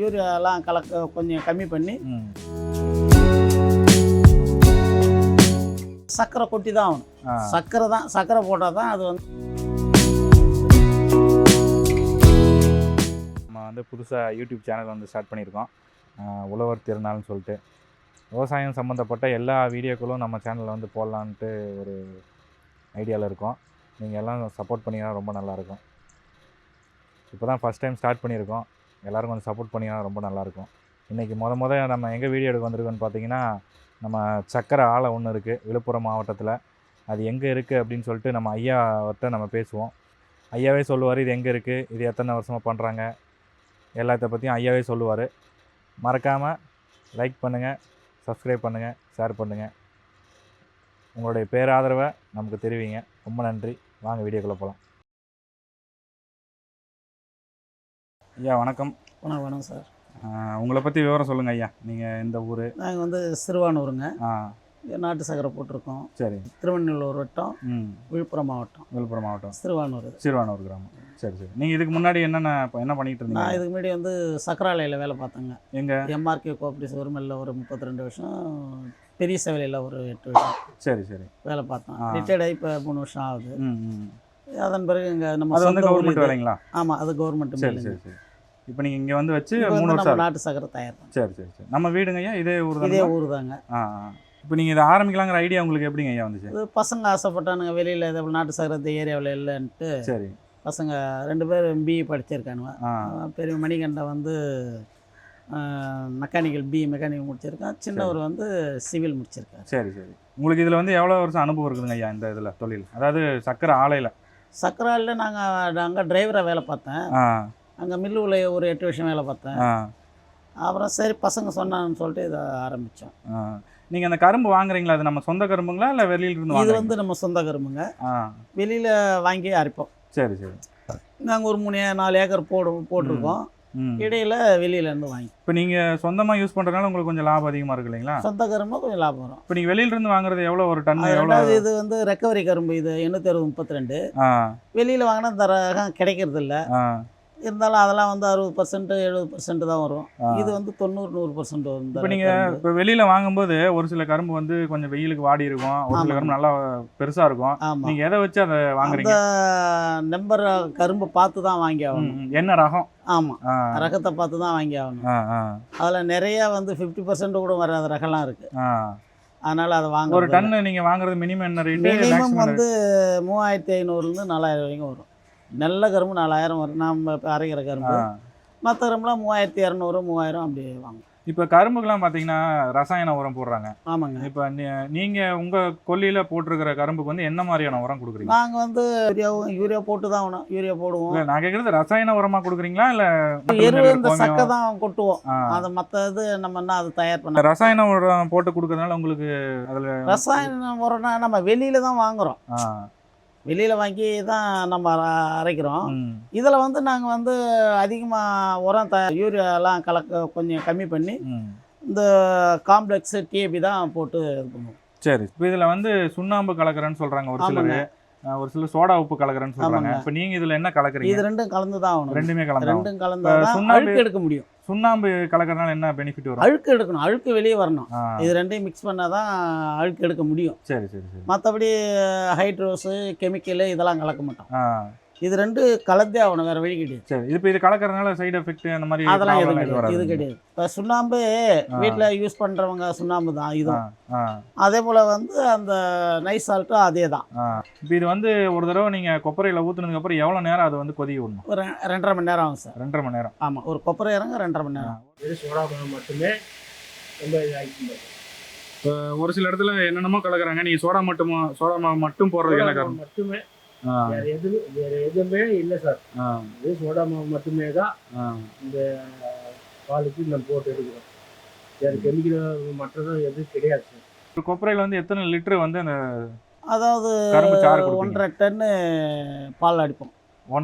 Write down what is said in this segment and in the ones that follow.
யூரியாலாம் கலக்க கொஞ்சம் கம்மி பண்ணி ம். சர்க்கரை கொட்டி தான் ஆகணும். சர்க்கரை தான் சர்க்கரை போட்டால் தான் அது வந்து நம்ம வந்து புதுசாக யூடியூப் சேனல் வந்து ஸ்டார்ட் பண்ணியிருக்கோம். உழவர் திருநாள்னு சொல்லிட்டு. விவசாயம் சம்மந்தப்பட்ட எல்லா வீடியோக்களும் நம்ம சேனலில் வந்து போடலான்ட்டு ஒரு ஐடியாவில் இருக்கோம். நீங்கள் எல்லாம் சப்போர்ட் பண்ணிங்கன்னா ரொம்ப நல்லாயிருக்கும் இப்போ தான் ஃபஸ்ட் டைம் ஸ்டார்ட் பண்ணியிருக்கோம். எல்லோரும் கொஞ்சம் சப்போர்ட் பண்ணிங்கன்னா ரொம்ப நல்லாயிருக்கும். இன்றைக்கி முத முத நம்ம எங்கே வீடியோ எடுக்க வந்திருக்கோன்னு பார்த்தீங்கன்னா நம்ம சக்கரை ஆலை ஒன்று இருக்குது விழுப்புரம் மாவட்டத்தில். அது எங்கே இருக்குது அப்படின்னு சொல்லிட்டு நம்ம ஐயாவர்கிட்ட நம்ம பேசுவோம். ஐயாவே சொல்லுவார் இது எங்கே இருக்குது இது எத்தனை வருஷமாக பண்ணுறாங்க எல்லாத்த பற்றியும் ஐயாவே சொல்லுவார். மறக்காமல் லைக் பண்ணுங்கள் சப்ஸ்கிரைப் பண்ணுங்கள் ஷேர் பண்ணுங்கள் உங்களுடைய பேராதரவை நமக்கு தெரிவிங்க. ரொம்ப நன்றி. வாங்க வீடியோக்குள்ளே போகலாம் ஐயா வணக்கம். வணக்கம் வணக்கம் சார். உங்களை பற்றி விவரம் சொல்லுங்கள் ஐயா. நீங்கள் இந்த ஊர்? நாங்கள் வந்து சிறுவானூருங்க. நாட்டு சக்கரை போட்டிருக்கோம். சரி. திருவண்ணூர் வட்டம் விழுப்புரம் மாவட்டம். விழுப்புரம் மாவட்டம். சிறுவானூர். சிறுவானூர் கிராமம். சரி சரி. நீங்கள் இதுக்கு முன்னாடி என்னென்ன என்ன பண்ணிட்டு நான் இருந்தீங்க இதுக்கு முன்னாடி வந்து சக்கராலையில் வேலை பார்த்தேங்க. எங்கே? எம்ஆர்கே கோஆப்ரேட்டிவ் ஒருமல்ல ஒரு முப்பத்தி ரெண்டு வருஷம் பெரிய சேவையில் ஒரு எட்டு வருஷம் சரி சரி. வேலை பார்த்தேன். ரிட்டையர்ட் ஆகி இப்போ மூணு வருஷம் ஆகுது. அதன் பிறகு இங்கே நம்ம அது வந்து கவர்மெண்ட். வேலைங்களா? ஆமாம் அது கவர்மெண்ட் சரி சரி சரி. இப்போ நீங்கள் இங்கே வந்து வச்சு மூணு வருஷம். நாட்டு சக்கரை தயார் தான் சரி சரி சரி. நம்ம வீடுங்க ஐயா இதே ஊர் இதே ஊர் தாங்க ஆ இப்போ நீங்கள் இதை ஆரம்பிக்கலாங்கிற ஐடியா உங்களுக்கு எப்படிங்க ஐயா வந்துச்சு பசங்க ஆசைப்பட்டானுங்க வெளியில் இதே நாட்டு சக்கரை இந்த ஏரியாவில் இல்லைன்ட்டு சரி. பசங்க ரெண்டு பேரும் பிஇ படிச்சிருக்கானுங்க. ஆ. பெரிய மணிகண்டன் வந்து மெக்கானிக்கல் பி மெக்கானிக்கல் முடிச்சிருக்கான். சின்னவர் வந்து சிவில் முடிச்சிருக்காரு. சரி சரி. உங்களுக்கு இதில் வந்து எவ்வளோ வருஷம் அனுபவம் இருக்குதுங்க ஐயா இந்த இதில் தொழில்? அதாவது சக்கரை ஆலையில். சக்கராலில் நாங்கள் அங்கே டிரைவராக வேலை பார்த்தேன். அங்கே மில்லுவில் ஒரு எட்டு வருஷம் வேலை பார்த்தேன். அப்புறம் சரி பசங்க சொன்னான்னு சொல்லிட்டு இதை ஆரம்பித்தோம் நீங்கள் அந்த கரும்பு வாங்குறீங்களா? அது நம்ம சொந்த கரும்புங்களா? இல்லை வெளியில இருந்து இது வந்து நம்ம சொந்த கரும்புங்க. வெளியில் வாங்கி அரைப்போம். சரி சரி. நாங்கள் ஒரு மூணு நாலு ஏக்கர் போடு போட்டிருக்கோம். இடையில வெளியிலேருந்து வாங்கி. இப்போ நீங்கள் சொந்தமாக யூஸ் பண்ணுறதுனால உங்களுக்கு கொஞ்சம் லாபம் அதிகமாக இருக்கு இல்லைங்களா? சொந்த கரும்பு கொஞ்சம் லாபம் வரும். இப்போ நீங்கள் வெளியிலேருந்து வாங்குறது எவ்வளோ ஒரு டன் எவ்வளோ இது வந்து ரெக்கவரி கரும்பு இது எண்ணூற்றி அறுபது முப்பத்தி ரெண்டு. வெளியில் வாங்கினா இந்த ரகம் கிடைக்கிறது இல்ல இருந்தாலும் அதெல்லாம் வந்து அறுபது பர்சன்ட் எழுபது பர்சன்ட் தான் வரும். இது வந்து தொண்ணூறு நூறு பர்சன்ட் வரும் இப்போ நீங்க கரும்பு. இப்போ வெளியில வாங்கும்போது ஒரு சில கரும்பு வந்து கொஞ்சம் வெயிலுக்கு வாடி இருக்கும். ஒரு சில. கரும்பு நல்லா பெருசா இருக்கும். ஆமா. நீங்க எதை வச்சு அதை வாங்குறீங்க? நம்பர் கரும்பு பார்த்து தான் வாங்கி ஆகணும். என்ன ரகம்? ஆமா. ஆ, ரகத்தை பார்த்து தான் வாங்கி ஆகணும். அதில் நிறைய வந்து ஃபிஃப்டி பர்சன்ட் கூட வராத ரகம்லாம் இருக்கு. ஆ. அதனால அதை வாங்க ஒரு டன் நீங்க வாங்குறது மினிமம் என்ன ரேட்டு மினிமம் வந்து மூவாயிரத்தி ஐநூறுலேருந்து நாலாயிரம் வரைக்கும் வரும். நல்ல கரும்பு நாலாயிரம் வரும். நம்ம அரைக்கிற கரும்பு. மற்ற கரும்புலாம் மூவாயிரத்தி இரநூறு மூவாயிரம் அப்படி வாங்கும். இப்போ கரும்புக்கெல்லாம் பாத்தீங்கன்னா ரசாயன உரம் போடுறாங்க. ஆமாங்க. இப்போ நீ- நீங்க உங்க கொல்லியில போட்டிருக்கிற கரும்புக்கு வந்து என்ன மாதிரியான உரம் கொடுக்குறீங்க? நாங்கள் வந்து யூரியாவும் யூரியா போட்டு தான் ஆகணும் யூரியா போடுவோம். இல்ல, நான் கேக்குறது ரசாயன உரமா கொடுக்குறீங்களா? இல்ல எரு இந்த சக்கை தான் கொட்டுவோம். அதை மற்ற இது நம்ம என்ன அதை தயார் பண்ண ரசாயன உரம் போட்டு கொடுக்கறதுனால உங்களுக்கு அதுல ரசாயன உரம்னா நம்ம வெளியில தான் வாங்குறோம். ஆ, வெளியில வாங்கி தான் நம்ம அர- அரைக்கிறோம். இதில் வந்து நாங்கள் வந்து அதிகமாக உரம் த யூரியாலாம் கலக்க கொஞ்சம் கம்மி பண்ணி. இந்த காம்ப்ளெக்ஸ் டிஏபி தான் போட்டு இது பண்ணுவோம். சரி இப்போ இதுல வந்து சுண்ணாம்பு கலக்குறேன்னு சொல்றாங்க ஒரு சிலர். ஒரு சிலர் சோடா உப்பு கலக்குறேன்னு சொல்றாங்க. இப்போ நீங்க இதுல என்ன கலக்குறீங்க? இது ரெண்டும் கலந்து தான் ஆகணும். ரெண்டுமே கலந்து ரெண்டும் கலந்தா சுண்ணாம்பு- அழுக்கு எடுக்க முடியும். சுண்ணாம்பு கலக்கறதுனால என்ன பெனிஃபிட் வரும்? அழுக்கு எடுக்கணும். அழுக்கு வெளியே வரணும். இது ரெண்டையும் மிக்ஸ் பண்ணால் தான் அழுக்கு எடுக்க முடியும். சரி சரி சரி. மற்றபடி ஹைட்ரோஸு கெமிக்கலு இதெல்லாம் கலக்க மாட்டோம். இது ரெண்டு கலந்தே ஆகணும் வேறு வழி கிடையாது. சரி இப்போ இது கலக்கறதுனால சைடு எஃபெக்ட் அந்த மாதிரி அதெல்லாம் எதுவும் கிடையாது. இது கிடையாது. இப்போ சுண்ணாம்பு வீட்டில் யூஸ் பண்ணுறவங்க சுண்ணாம்பு தான் ஆ அதே போல் வந்து அந்த நைஸ் சால்ட்டும் அதே தான். இப்போ இது வந்து ஒரு தடவை நீங்க கொப்பரையில ஊத்துனதுக்கு அப்புறம் எவ்வளவு நேரம் அது வந்து கொதிக்க விடணும்? ஒரு ரெண்டரை மணி நேரம் ஆகும் சார் ரெண்டரை மணி நேரம். ஆமாம் ஒரு கொப்பரை இறங்க ரெண்டரை மணி நேரம். வெறும் சோடா மாவு மட்டுமே ரொம்ப இப்போ ஒரு சில இடத்துல என்னென்னமோ கலக்குறாங்க. நீங்க சோடா மட்டும் சோடா மட்டும் போடுறதுக்கு என்ன காரணம்? மட்டுமே வேற எதுவும் வேற எதுவுமே இல்லை சார். இது சோடா மாவு மட்டுமே தான். இந்த பாலுக்கு நம்ம போட்டு எடுக்கிறோம். வேற கெமிக்கல் மற்றதும் எதுவும் கிடையாது சார். ஒரு கொப்பரையில வந்து எத்தனை லிட்டர் வந்து அந்த அதாவது? ஒன்றரை டன்னு பால் அடிப்போம்.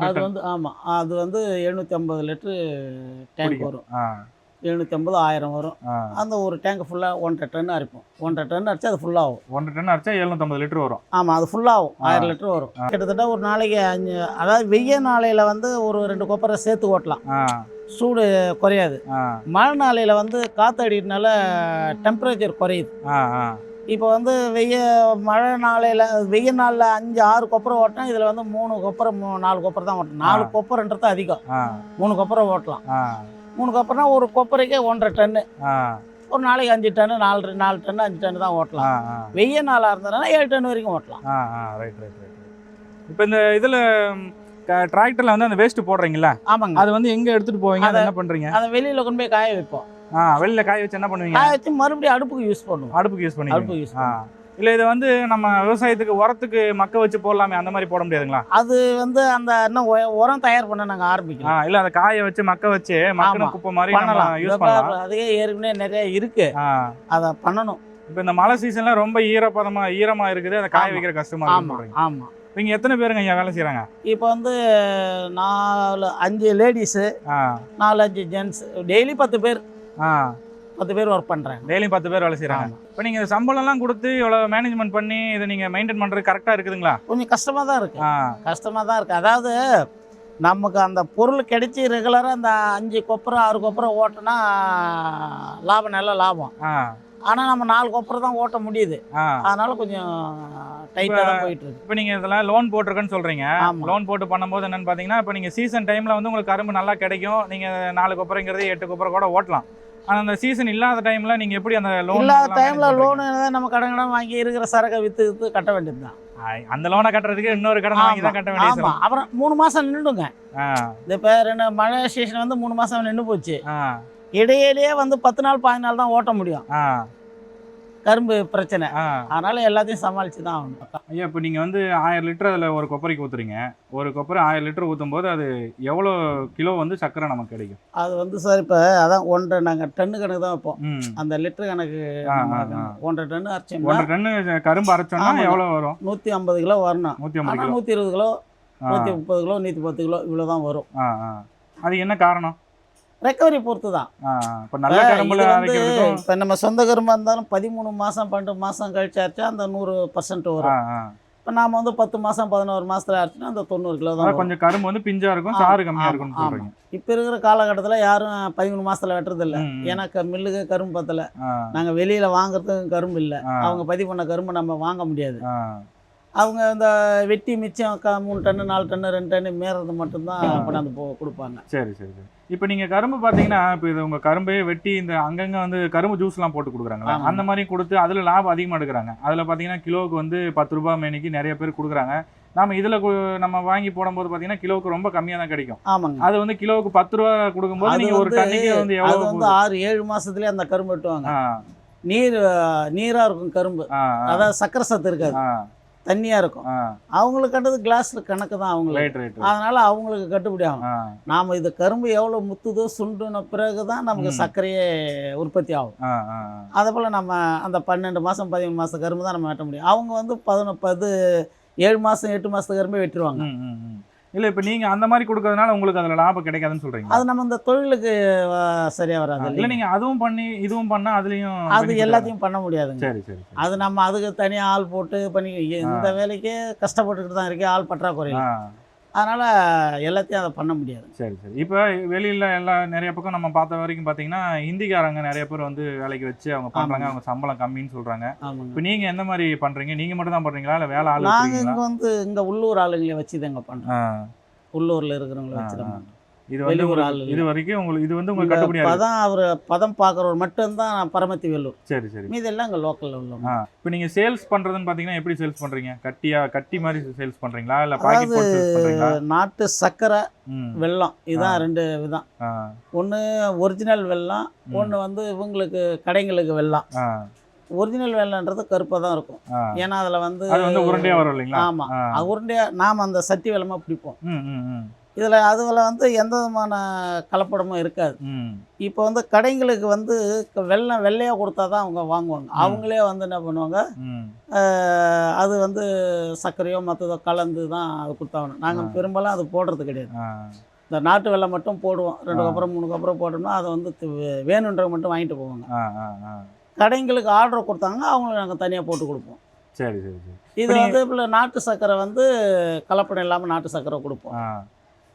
அது வந்து ஆமாம் அது வந்து எழுநூற்றி ஐம்பது லிட்ரு டேங்க். வரும். ஆ எழுநூற்றி ஐம்பது ஆயிரம் வரும். அந்த ஒரு டேங்க் ஃபுல்லாக ஒன்றரை டன் அரைப்போம். ஒன்றரை டன் அரைச்சா அது ஃபுல்லாகும் ஒன்றரை டன் அரைச்சா எழுநூத்தம்பது லிட்டர் வரும். ஆமாம் அது ஃபுல்லாகும். ஆயிரம் லிட்டர் வரும். கிட்டத்தட்ட ஒரு நாளைக்கு அஞ்சு அதாவது வெய்ய நாளையில் வந்து ஒரு ரெண்டு கொப்பரை சேர்த்து ஓட்டலாம். சூடு குறையாது. மழை நாளையில் வந்து காற்றடினால டெம்பரேச்சர் குறையுது. இப்போ வந்து வெய்ய மழை நாளையில் வெய்ய நாளில் அஞ்சு ஆறு கொப்பரை ஓட்டினா இதில் வந்து மூணு கொப்பரை மூ நாலு கொப்பரை தான் ஓட்டணும். நாலு. கொப்பரைன்றது அதிகம். மூணு கொப்பரை ஓட்டலாம். மூணு கொப்பரைனா ஒரு கொப்பரைக்கே ஒன்றரை டன்னு ஒரு நாளைக்கு அஞ்சு டன்னு நாலு நாலு டன்னு அஞ்சு டன்னு தான் ஓட்டலாம். வெய்ய நாளாக இருந்ததுனா ஏழு டன் வரைக்கும் ஓட்டலாம். ரைட் ரைட் ரைட் இப்போ இந்த இதில் டிராக்டரில் வந்து அந்த வேஸ்ட் போடுறீங்களா ஆமாங்க. அது வந்து எங்கே எடுத்துகிட்டு போவீங்க? அதை என்ன பண்ணுறீங்க அதை வெளியில் கொண்டு போய் காய வைப்போம். ஆ வெளியில் காய வச்சு என்ன பண்ணுவீங்க? காய வச்சு மறுபடியும் அடுப்புக்கு யூஸ் பண்ணுவோம். அடுப்புக்கு யூஸ் பண்ணுவீங்க. அடுப்புக்கு யூஸ் ஆ. இல்லை இதை வந்து நம்ம விவசாயத்துக்கு உரத்துக்கு மக்க வச்சு போடலாமே அந்த மாதிரி போட முடியாதுங்களா? அது வந்து அந்த இன்னும் உரம் தயார் பண்ண நாங்கள் ஆரம்பிக்கலாம் இல்லை அதை காய வச்சு மக்க வச்சு மக்கின. குப்பை மாதிரி பண்ணலாம். யூஸ் பண்ணலாம். அதுவே ஏற்கனவே நிறைய இருக்கு. அதை பண்ணணும். இப்போ இந்த மழை சீசன்ல ரொம்ப ஈரப்பதமா ஈரமா இருக்குது அதை காய. வைக்கிற கஷ்டமா ஆமாம் ஆமாம் நீங்க எத்தனை பேருங்க ஐயா வேலை செய்றாங்க? இப்போ வந்து நாலு அஞ்சு லேடிஸு நாலு அஞ்சு ஜென்ஸ் டெய்லி பத்து பேர். ஆ. பத்து பேர் ஒர்க் பண்ணுறாங்க டெய்லியும் பத்து பேர் வேலை செய்றாங்க. இப்போ நீங்க சம்பளம்லாம் கொடுத்து இவ்வளவு மேனேஜ்மெண்ட் பண்ணி இதை நீங்க மெயின்டைன் பண்றது கரெக்டா இருக்குதுங்களா? கொஞ்சம் கஷ்டமாக தான் இருக்கு. ஆ. கஷ்டமாக தான் இருக்குது அதாவது நமக்கு அந்த பொருள் கிடைச்சி ரெகுலராக அந்த அஞ்சு கொப்பரை ஆறு கொப்பரை ஓட்டினா லாபம் நல்ல லாபம். ஆனால் நம்ம நாலு கொப்பரை தான் ஓட்ட முடியுது. அதனால கொஞ்சம் டைட்டாக தான் போயிட்டு இருக்கு. இப்போ நீங்க இதெல்லாம் லோன் போட்டிருக்கேன்னு சொல்றீங்க. ஆமா. லோன் போட்டு பண்ணும்போது என்னன்னு பாத்தீங்கன்னா இப்போ நீங்க சீசன் டைம்ல வந்து உங்களுக்கு கரும்பு நல்லா கிடைக்கும். நீங்க நாலு கொப்பரைங்கிறது எட்டு கொப்பரை கூட ஓட்டலாம். அந்த சீசன் இல்லாத டைம்ல நீங்க எப்படி அந்த லோன் இல்லாத டைமில் லோனு நம்ம கடன் கடன் வாங்கி இருக்கிற சரக்கை விற்று விற்று கட்ட வேண்டியது தான் அந்த லோனை கட்டுறதுக்கு இன்னொரு கடன் வாங்கி தான் கட்ட வேண்டியது அப்புறம் மூணு மாதம் நின்றுடுங்க இந்த இப்போ ரெண்டு மழை சீசன் வந்து மூணு மாதம் நின்று போச்சு. இடையிலேயே வந்து பத்து நாள் நாள் தான் ஓட்ட முடியும். கரும்பு பிரச்சனை. அதனால எல்லாத்தையும் சமாளித்து தான் ஆகணும். ஐயா இப்போ நீங்கள் வந்து ஆயிரம் லிட்டர் அதில் ஒரு கொப்பரைக்கு ஊற்றுறீங்க ஒரு கொப்பரை ஆயிரம் லிட்டர் ஊற்றும் போது அது எவ்வளோ கிலோ வந்து சர்க்கரை நமக்கு கிடைக்கும்? அது வந்து சார் இப்போ அதான் ஒன்றரை நாங்கள் டன்னு கணக்கு தான் வைப்போம். அந்த லிட்டர் கணக்கு. ஒன்றரை டன்னு அரைச்சோம்னா ஒன்றரை டன்னு கரும்பு அரைச்சோம்னா. எவ்வளோ வரும்? நூற்றி ஐம்பது கிலோ வரணும். நூற்றி ஐம்பது கிலோ. நூற்றி இருபது கிலோ நூற்றி முப்பது கிலோ நூற்றி பத்து கிலோ இவ்வளோ தான் வரும் அது என்ன காரணம்? ரெக்கவரி பொறுத்து தான் இப்போ நல்ல இப்போ நம்ம சொந்த கரும்பாக இருந்தாலும் பதிமூணு மாதம் பன்னெண்டு மாதம் கழிச்சு அரைச்சா அந்த நூறு பர்சன்ட் வரும். இப்போ நாம வந்து பத்து மாதம் பதினோரு மாதத்துல அரைச்சினா அந்த தொண்ணூறு கிலோ தான் கொஞ்சம் கரும்பு வந்து பிஞ்சா இருக்கும் சாறு கம்மியாக. சொல்கிறீங்க இப்போ இருக்கிற காலகட்டத்தில் யாரும் பதிமூணு மாதத்தில் வெட்டுறதில்ல. ஏன்னா க- மில்லுக்கு கரும்பு பத்தல. நாங்கள் வெளியில் வாங்குறதுக்கு கரும்பு இல்லை. அவங்க பதிவு பண்ண கரும்பு நம்ம வாங்க முடியாது. அவங்க இந்த வெட்டி மிச்சம் மூணு டன்னு நாலு டன்னு ரெண்டு டன்னு மேறது மட்டும்தான். கொண்டாந்து போ கொடுப்பாங்க. சரி சரி. இப்போ நீங்கள் கரும்பு பார்த்தீங்கன்னா இப்போ இது உங்கள் கரும்பையே வெட்டி இந்த அங்கங்கே வந்து கரும்பு ஜூஸ்லாம் போட்டு கொடுக்குறாங்களா. அந்த மாதிரி கொடுத்து அதில் லாபம் அதிகமாக எடுக்கிறாங்க. அதில் பார்த்தீங்கன்னா கிலோவுக்கு வந்து பத்து ரூபாய் மேனிக்கு நிறைய பேர் கொடுக்குறாங்க. நாம இதில் நம்ம வாங்கி போடும்போது பார்த்தீங்கன்னா கிலோவுக்கு ரொம்ப கம்மியாக தான் கிடைக்கும். ஆமாங்க. அது வந்து கிலோவுக்கு பத்து ரூபா கொடுக்கும்போது அது நீங்கள் ஒரு டன்னுக்கு வந்து அது எவ்வளோ வந்து ஆறு ஏழு மாசத்துலயே அந்த கரும்பு வெட்டுவாங்க. நீர் நீராக இருக்கும் கரும்பு. அதாவது சக்கரை சத்து இருக்காது. தண்ணியாக இருக்கும். அவங்களுக்கு கண்டது கிளாஸ்ல கணக்கு தான் அவங்களுக்கு. அதனால அவங்களுக்கு கட்டுப்படி ஆகும். நாம் இது கரும்பு எவ்வளோ முத்துதோ சுண்டுன பிறகு தான் நமக்கு. சர்க்கரையே உற்பத்தி ஆகும். அதே போல் நம்ம அந்த பன்னெண்டு மாதம் பதிமூணு மாதம் கரும்பு தான் நம்ம வெட்ட முடியும். அவங்க வந்து பதினொ பது ஏழு மாதம் எட்டு மாதத்து கரும்பே ம். இல்லை இப்போ நீங்கள் அந்த மாதிரி கொடுக்கறதுனால உங்களுக்கு அதில் லாபம் கிடைக்காதுன்னு சொல்கிறீங்க அது நம்ம இந்த தொழிலுக்கு அஹ், சரியா வராது இல்லை? நீங்கள் அதுவும் பண்ணி இதுவும் பண்ணால் அதுலேயும் அது எல்லாத்தையும் பண்ண முடியாதுங்க. சரி சரி அது நம்ம அதுக்கு தனியாக ஆள் போட்டு பண்ணி இந்த வேலைக்கே கஷ்டப்பட்டுக்கிட்டு தான் இருக்கே ஆள் பற்றாக்குறை அதனால எல்லாத்தையும் அதை பண்ண முடியாது. சரி சரி. இப்போ வெளியில் எல்லா நிறைய பக்கம் நம்ம பார்த்த வரைக்கும் பார்த்தீங்கன்னா ஹிந்திக்காரங்க நிறைய பேர் வந்து வேலைக்கு வச்சு அவங்க பண்ணுறாங்க. அவங்க சம்பளம் கம்மின்னு சொல்கிறாங்க இப்போ நீங்கள் எந்த மாதிரி பண்ணுறீங்க நீங்கள் மட்டும் தான் பண்ணுறீங்களா இல்லை வேலை ஆள் நாங்கள் இங்கே வந்து இங்கே உள்ளூர் ஆளுங்களை வச்சு தாங்க பண்ணுறோம் உள்ளூரில் இருக்கிறவங்கள வச்சு தான் ஆ. இது வந்து உங்களுக்கு- ஆள். இது வரைக்கும் உங்களுக்கு இது வந்து உங்களுக்கு கட்டுப்படியாக இருக்கு பதம் அவர் பதம் பார்க்குறவர் மட்டும்தான் பரமத்தி வெள்ளூர். சரி சரி. மீதி எல்லாம் இங்கே லோக்கலில் உள்ளவங்க. ஆ இப்போ நீங்கள் சேல்ஸ் பண்ணுறதுன்னு பார்த்தீங்கன்னா எப்படி சேல்ஸ் பண்ணுறீங்க கட்டியா கட்டி மாதிரி சேல்ஸ் பண்ணுறீங்களா இல்லை அதாவது நாட்டு சர்க்கரை ம். வெல்லம் இதுதான் ரெண்டு விதம் ஒன்று ஒரிஜினல் வெல்லம் ம். ஒன்று வந்து இவங்களுக்கு கடைங்களுக்கு ஆ. ஒரிஜினல் வெல்லம்ன்றது கருப்பாக தான் இருக்கும். ஏன்னா அதில் வந்து உருண்டையாக வரும் இல்லைங்களா? ஆமாம் உருண்டையாக நாம் அந்த சட்டி வெல்லமாக பிடிப்போம். இதில் அதில் வந்து எந்த விதமான கலப்படமும் இருக்காது. இப்போ வந்து கடைங்களுக்கு வந்து வெல்லம் வெள்ளையாக கொடுத்தா தான் அவங்க வாங்குவாங்க. அவங்களே வந்து என்ன பண்ணுவாங்க? அது வந்து சர்க்கரையோ மற்றதோ கலந்து தான் அது கொடுத்தாகணும். நாங்கள். பெரும்பாலும் அது போடுறது கிடையாது. இந்த நாட்டு வெல்லம் மட்டும் போடுவோம். ரெண்டு. கப்புறம் மூணு கப்புறம் போட்டோம்னா அதை வந்து வேணுன்றவங்க மட்டும் வாங்கிட்டு போவாங்க. கடைங்களுக்கு ஆர்டர் கொடுத்தாங்க அவங்களுக்கு நாங்கள் தனியாக போட்டு கொடுப்போம். சரி சரி இது வந்து நாட்டு சர்க்கரை வந்து கலப்படம் இல்லாமல் நாட்டு சர்க்கரை கொடுப்போம்.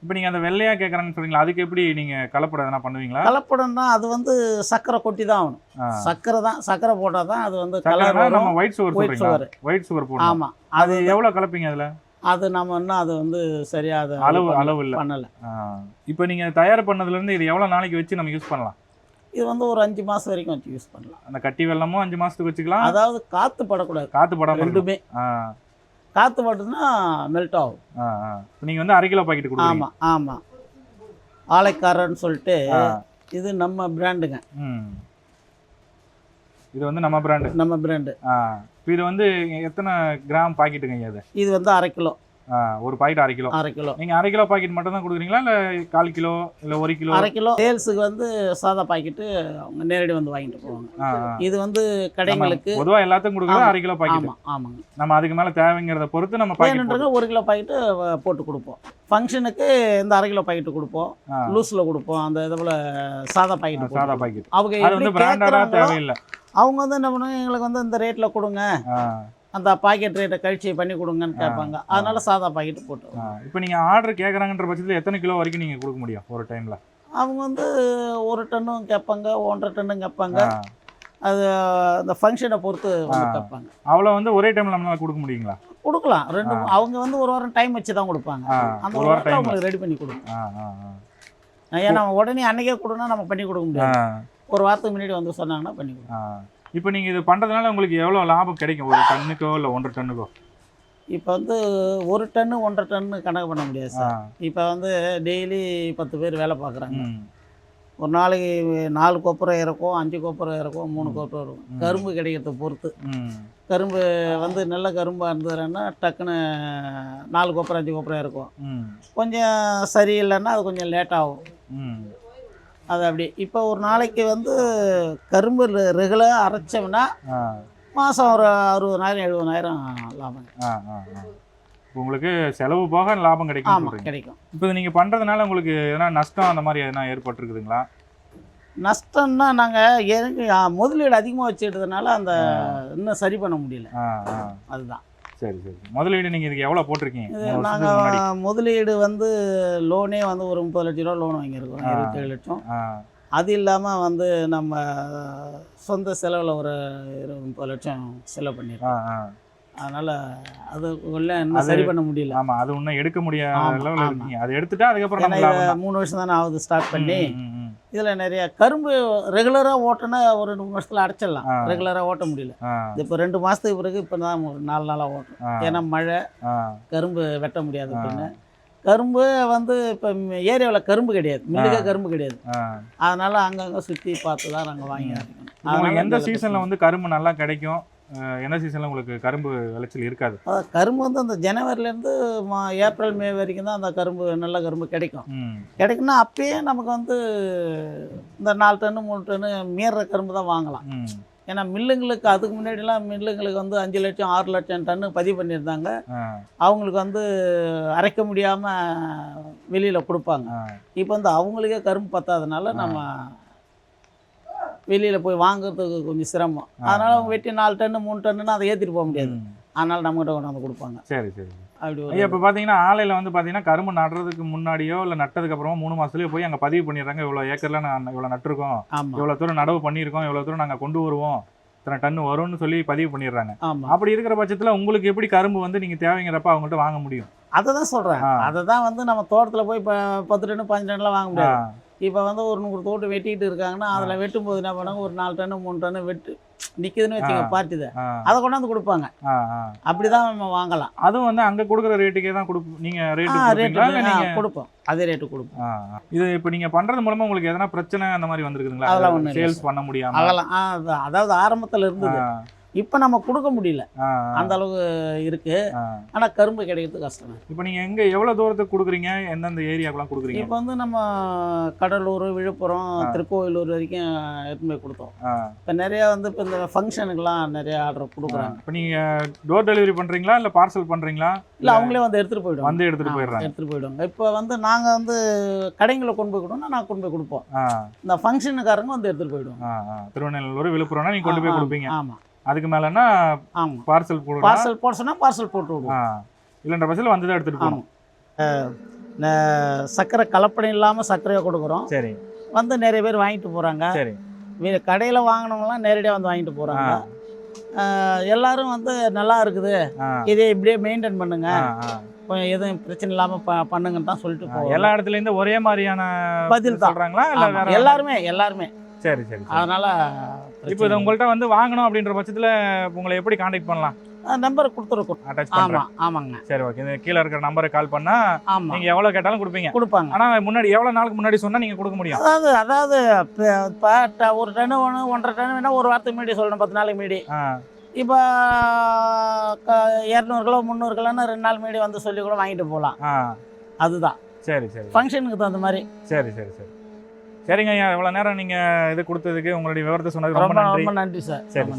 இப்போ நீங்க அந்த வெள்ளையா கேக்குறாங்கன்னு சொல்றீங்களா? அதுக்கு எப்படி நீங்க கலப்படம் எதனா பண்ணுவீங்களா? கலப்படம்னா அது வந்து சர்க்கரை கொட்டி தான் ஆகணும். சர்க்கரை தான் சர்க்கரை போட்டால் தான் அது வந்து கலர் நம்ம white sugar white sugar white sugar போடணும். ஆமாம் அது எவ்வளவு கலப்பீங்க அதுல? அது நம்ம இன்னும் அது வந்து சரியா அது அளவு அளவு இல்ல. பண்ணல. இப்போ நீங்க தயார் பண்ணதுல இருந்து இது எவ்வளவு நாளைக்கு வச்சு நம்ம யூஸ் பண்ணலாம்? இது வந்து ஒரு அஞ்சு மாசம் வரைக்கும் வச்சு யூஸ் பண்ணலாம். அந்த கட்டி வெள்ளமும் அஞ்சு மாசத்துக்கு வச்சுக்கலாம்? அதாவது காத்து படக்கூடாது. காத்து படாம. ரெண்டுமே. காத்து பட்டுனா மெல்ட் ஆகும். ஆ ஆ. இப்போ நீங்க வந்து அரை கிலோ பாக்கெட் கொடுக்குறீங்க. ஆமா ஆமா. ஆலைக்காரன்னு சொல்லிட்டு. இது நம்ம பிராண்டுங்க ம். இது வந்து நம்ம பிராண்டு நம்ம பிராண்டு இது வந்து எத்தனை கிராம் பாக்கெட்டுங்க இது இது வந்து அரை கிலோ. ஒரு பாக்கெட் அரை கிலோ. அரை கிலோ. நீங்க அரை கிலோ பாக்கெட் மட்டும் தான் கொடுக்குறீங்களா? இல்ல கால் கிலோ இல்ல ஒரு கிலோ? அரை கிலோ. சேல்ஸுக்கு வந்து சாதா பாக்கெட்டு அவங்க நேரடி வந்து வாங்கிட்டு போவாங்க. இது வந்து கடைங்களுக்கு நம்ம பொதுவா எல்லாத்துக்கும் கொடுக்குறது. அரை கிலோ பாக்கெட் ஆமா ஆமாங்க. நம்ம அதுக்கு மேல தேவைங்கிறத பொறுத்து நம்ம பாக்கெட் ஒரு கிலோ பாக்கெட்டு போட்டு கொடுப்போம். ஃபங்க்ஷனுக்கு இந்த அரை கிலோ பாக்கெட்டு கொடுப்போம். லூஸில் கொடுப்போம். அந்த இதில் சாதா பாக்கெட்டு சாதா. பாக்கெட் அவங்க தேவையில்லை. அவங்க வந்து என்ன பண்ணுவாங்க? எங்களுக்கு வந்து இந்த ரேட்டில் கொடுங்க. அந்த பாக்கெட் ரேட்டை கழிச்சு பண்ணி கொடுங்கன்னு கேட்பாங்க. அதனால சாதா பாக்கெட்டு போட்டு. இப்போ நீங்க ஆர்டர் கேக்குறாங்கன்ற பட்சத்துல எத்தனை கிலோ வரைக்கும் நீங்க கொடுக்க முடியும் ஒரு டைம்ல அவங்க வந்து ஒரு டன்னும் கேட்பாங்க ஒன்றரை டன்னும் கேட்பாங்க. அது அந்த ஃபங்க்ஷனை பொறுத்து வந்து. கேட்பாங்க. அவ்வளோ வந்து ஒரே டைம்ல நம்மளால கொடுக்க முடியுங்களா? கொடுக்கலாம். ரெண்டு அவங்க வந்து ஒரு வாரம் டைம் வச்சு தான் கொடுப்பாங்க. அந்த ஒரு வாரம் அவங்களுக்கு ரெடி பண்ணி கொடுப்போம். ஏன்னா உடனே அன்னைக்கே கொடுனா நம்ம பண்ணி கொடுக்க முடியாது. ஒரு வாரத்துக்கு முன்னாடி வந்து சொன்னாங்கன்னா பண்ணி கொடுப்போம். இப்போ நீங்க இது பண்றதுனால உங்களுக்கு எவ்வளவு லாபம் கிடைக்கும்? ஒரு டன்னுக்கோ இல்ல ஒன்றரை டன்னுக்கோ? இப்போ வந்து ஒரு டன்னு ஒன்றரை டன்னு கணக்கு பண்ண முடியாது சார். இப்போ வந்து டெய்லி பத்து பேர் வேலை பார்க்குறாங்க ஒரு நாளைக்கு நாலு கொப்பரை இறக்கும் அஞ்சு கொப்பரை இறக்கும் மூணு கொப்பரை இருக்கும். கரும்பு கிடைக்கிறத பொறுத்து. கரும்பு வந்து நல்ல கரும்பாக இருந்ததுன்னா டக்குன்னு நாலு கொப்பரை அஞ்சு கொப்பரை இருக்கும் கொஞ்சம் சரியில்லைன்னா அது கொஞ்சம் லேட் ஆகும். அது அப்படி. இப்போ ஒரு நாளைக்கு வந்து கரும்பு ரெகுலராக அரைச்சோம்னா மாதம் ஒரு அறுபதாயிரம் எழுபதாயிரம் லாபம் உங்களுக்கு செலவு போக லாபம் கிடைக்கும் ஆமாம் கிடைக்கும். இப்போ இது நீங்க பண்றதுனால உங்களுக்கு எதனா நஷ்டம் அந்த மாதிரி எதனா ஏற்பட்டிருக்குதுங்களா? நஷ்டம்னா நாங்கள் எனக்கு முதலீடு அதிகமாக வச்சுட்டதுனால அந்த இன்னும் சரி பண்ண முடியல. அதுதான். சரி சரி. முதலீடு நீங்க இதுக்கு எவ்வளவு போட்டிருக்கீங்க? நாங்கள் முதலீடு வந்து லோனே வந்து ஒரு முப்பது லட்ச ரூபா லோன் வாங்கியிருக்கோம். இருபத்தேழு லட்சம். அது இல்லாமல் வந்து நம்ம சொந்த செலவில் ஒரு இருபது முப்பது லட்சம் செலவு ஆ அதனால் அது உள்ள அது- சரி பண்ண முடியல. ஆமா அது இன்னும் எடுக்க முடியாத. இருக்கீங்க. அதை எடுத்துட்டா அதுக்கப்புறம். மூணு வருஷம் தானே ஆகுது ஸ்டார்ட் பண்ணி. இதில் நிறைய கரும்பு ரெகுலராக ஓட்டினா ஒரு ரெண்டு மூணு வருஷத்தில் அடைச்சிடலாம். ரெகுலராக ஓட்ட முடியல. இப்போ ரெண்டு மாதத்துக்கு பிறகு இப்போ தான் ஒரு நாலு நாளாக ஓட்டுறோம் ஆ, ஏன்னா மழை கரும்பு வெட்ட முடியாது. அப்படின்னு. கரும்பு வந்து இப்போ ஏரியாவில் கரும்பு கிடையாது. மில்லுக்கே கரும்பு கிடையாது. அதனால அங்கங்கே சுற்றி பார்த்து தான் நாங்கள் வாங்கி எந்த சீசன்ல வந்து கரும்பு நல்லா கிடைக்கும்? எந்த சீசன்ல உங்களுக்கு கரும்பு விளைச்சல் இருக்காது? கரும்பு வந்து அந்த ஜனவரிலேருந்து மா ஏப்ரல் மே வரைக்கும் தான் அந்த கரும்பு நல்ல கரும்பு கிடைக்கும். கிடைக்குன்னா அப்பயே நமக்கு வந்து இந்த நாலு டன்னு மூணு டன்னு மீறுற கரும்பு தான் வாங்கலாம். ஏன்னா மில்லுங்களுக்கு அதுக்கு முன்னாடிலாம் மில்லுங்களுக்கு வந்து அஞ்சு லட்சம் ஆறு லட்சம் டன்னு பதிவு பண்ணியிருந்தாங்க. அவங்களுக்கு வந்து அரைக்க முடியாமல் வெளியில் கொடுப்பாங்க. இப்போ வந்து அவங்களுக்கே கரும்பு பத்தாதனால நம்ம வெளியில் போய் வாங்குறதுக்கு கொஞ்சம் சிரமம். அதனால் அவங்க வெட்டி நாலு டன்னு மூணு டன்னுன்னா அதை ஏற்றிட்டு போக முடியாது. அதனால் நம்மகிட்ட கொண்டாந்து கொடுப்பாங்க. சரி சரி அப்படி ஐயா இப்போ பார்த்தீங்கன்னா ஆலையில் வந்து பார்த்தீங்கன்னா கரும்பு நடுறதுக்கு முன்னாடியோ இல்லை நட்டதுக்கு அப்புறமா மூணு மாசத்துலயே போய் அங்கே பதிவு பண்ணிடுறாங்க. இவ்வளோ ஏக்கர்ல நான் இவ்வளோ நட்டிருக்கோம். இவ்வளோ தூரம் நடவு பண்ணியிருக்கோம். இவ்வளோ தூரம் நாங்கள் கொண்டு வருவோம். இத்தனை டன் வரும்னு சொல்லி பதிவு பண்ணிடுறாங்க. அப்படி இருக்கிற பட்சத்தில் உங்களுக்கு எப்படி கரும்பு வந்து நீங்கள் தேவைங்கிறப்ப அவங்ககிட்ட வாங்க முடியும்? அதை தான் சொல்கிறேன். அதை தான் வந்து நம்ம தோட்டத்தில் போய் இப்போ பத்து டன்னு பாஞ்சு டன்னுலாம் வாங்க முடியாது. இப்போ வந்து ஒரு நூறு தோட்டு வெட்டிட்டு இருக்காங்கன்னா அதில் வெட்டும் போது என்ன பண்ணாங்க ஒரு நாலு டன்னு மூணு டன்னு வெட்டு நிற்கிதுன்னு வச்சுங்க ஆ. பார்ட்டி தான் அதை கொண்டாந்து கொடுப்பாங்க. ஆ, ஆ. அப்படி தான் நம்ம வாங்கலாம். அதுவும் வந்து அங்கே கொடுக்குற ரேட்டுக்கே தான் கொடுப்போம் நீங்கள் ரேட்டு ரேட்டு கொடுப்போம். அதே ரேட்டு கொடுப்போம். இது இப்போ நீங்கள் பண்ணுறது மூலமா உங்களுக்கு எதனா பிரச்சனை அந்த மாதிரி வந்திருக்குதுங்களா? அதெல்லாம் சேல்ஸ் பண்ண முடியாம? அதெல்லாம் அதாவது ஆரம்பத்தில் இருந்தது. இப்போ நம்ம கொடுக்க முடியல. அந்த அளவுக்கு இருக்கு. ஆனால் கரும்பு கிடைக்கிறது கஷ்டம். இப்போ நீங்கள் எங்கே எவ்வளோ தூரத்துக்கு கொடுக்குறீங்க? எந்தெந்த ஏரியாக்கெல்லாம் கொடுக்குறீங்க? இப்போ வந்து நம்ம கடலூர் விழுப்புரம் ஆ. திருக்கோவிலூர் வரைக்கும் எடுத்துன்னு போய் கொடுத்தோம். இப்போ நிறைய வந்து இப்போ இந்த ஃபங்க்ஷனுக்குலாம் நிறைய ஆர்டர் கொடுக்குறாங்க. இப்போ நீங்கள் டோர் டெலிவரி பண்ணுறீங்களா இல்லை பார்சல் பண்ணுறீங்களா இல்லை அவங்களே வந்து எடுத்துகிட்டு போயிடுவாங்க. வந்து எடுத்துகிட்டு போயிடுறாங்க. எடுத்துகிட்டு போயிடுவாங்க. இப்போ வந்து நாங்கள் வந்து கடைங்களை கொண்டு போய் கொடுத்தோம்னா நான் கொண்டு போய் கொடுப்போம். இந்த ஃபங்க்ஷனுக்காரங்க வந்து எடுத்துகிட்டு ஆ திருவண்ணூர் விழுப்புரம்னா நீங்கள் கொண்டு போய் கொடுப்பீங்க. ஆமாம் அதுக்கு மேலேன்னா ஆமாம் பார்சல் போடலாம் பார்சல் போட சொன்னால் பார்சல் போட்டு விடுவோம். இல்லைன்ற பஸ்ஸில் வந்து தான் எடுத்துகிட்டு போகணும் சர்க்கரை கலப்படம் இல்லாமல் சர்க்கரையை கொடுக்குறோம். சரி. வந்து நிறைய பேர் வாங்கிட்டு போகிறாங்க சரி. கடையில் வாங்கினவங்களாம் நேரடியாக வந்து வாங்கிட்டு போகிறாங்க எல்லாரும் வந்து நல்லா இருக்குது. இதை இப்படியே மெயின்டைன் பண்ணுங்க. எதுவும் பிரச்சனை இல்லாமல் ப பண்ணுங்கன்னு தான் சொல்லிட்டு போவோம் எல்லா இடத்துல இருந்து ஒரே மாதிரியான பதில் வேற எல்லாருமே எல்லாருமே. சரி சரி. அதனால இப்போ இது உங்கள்ட்ட வந்து வாங்கணும் அப்படின்ற பட்சத்துல உங்களை எப்படி காண்டாக்ட் பண்ணலாம்? நம்பர் கொடுத்துருக்கோம் அட்டாச் ஆமாம் ஆமாங்க. சரி ஓகே இந்த கீழே இருக்கிற நம்பருக்கு கால் பண்ணா ஆமாம் நீங்க எவ்வளவு கேட்டாலும் கொடுப்பீங்க. கொடுப்பாங்க. ஆனா முன்னாடி எவ்வளவு நாளுக்கு முன்னாடி சொன்னா நீங்க கொடுக்க முடியும்? அதாவது அதாவது இப்போ ஒரு டன்னு ஒன்று ஒன்றரை டன் வேணால் ஒரு வாரத்துக்கு முன்னாடி சொல்லணும் பத்து நாளைக்கு முன்னாடி. இப்போ இரநூறு கிலோ முந்நூறு கிலோன்னு ரெண்டு நாள் முன்னாடி வந்து சொல்லி கூட வாங்கிட்டு போகலாம். அதுதான். சரி சரி. ஃபங்க்ஷனுக்கு தகுந்த மாதிரி. சரி சரி சரி. சரிங்க ஐயா இவ்வளவு நேரம் நீங்க இது கொடுத்ததுக்கு உங்களுடைய விவரத்தை சொன்னதுக்கு ரொம்ப நன்றி. ரொம்ப நன்றி சார். சார்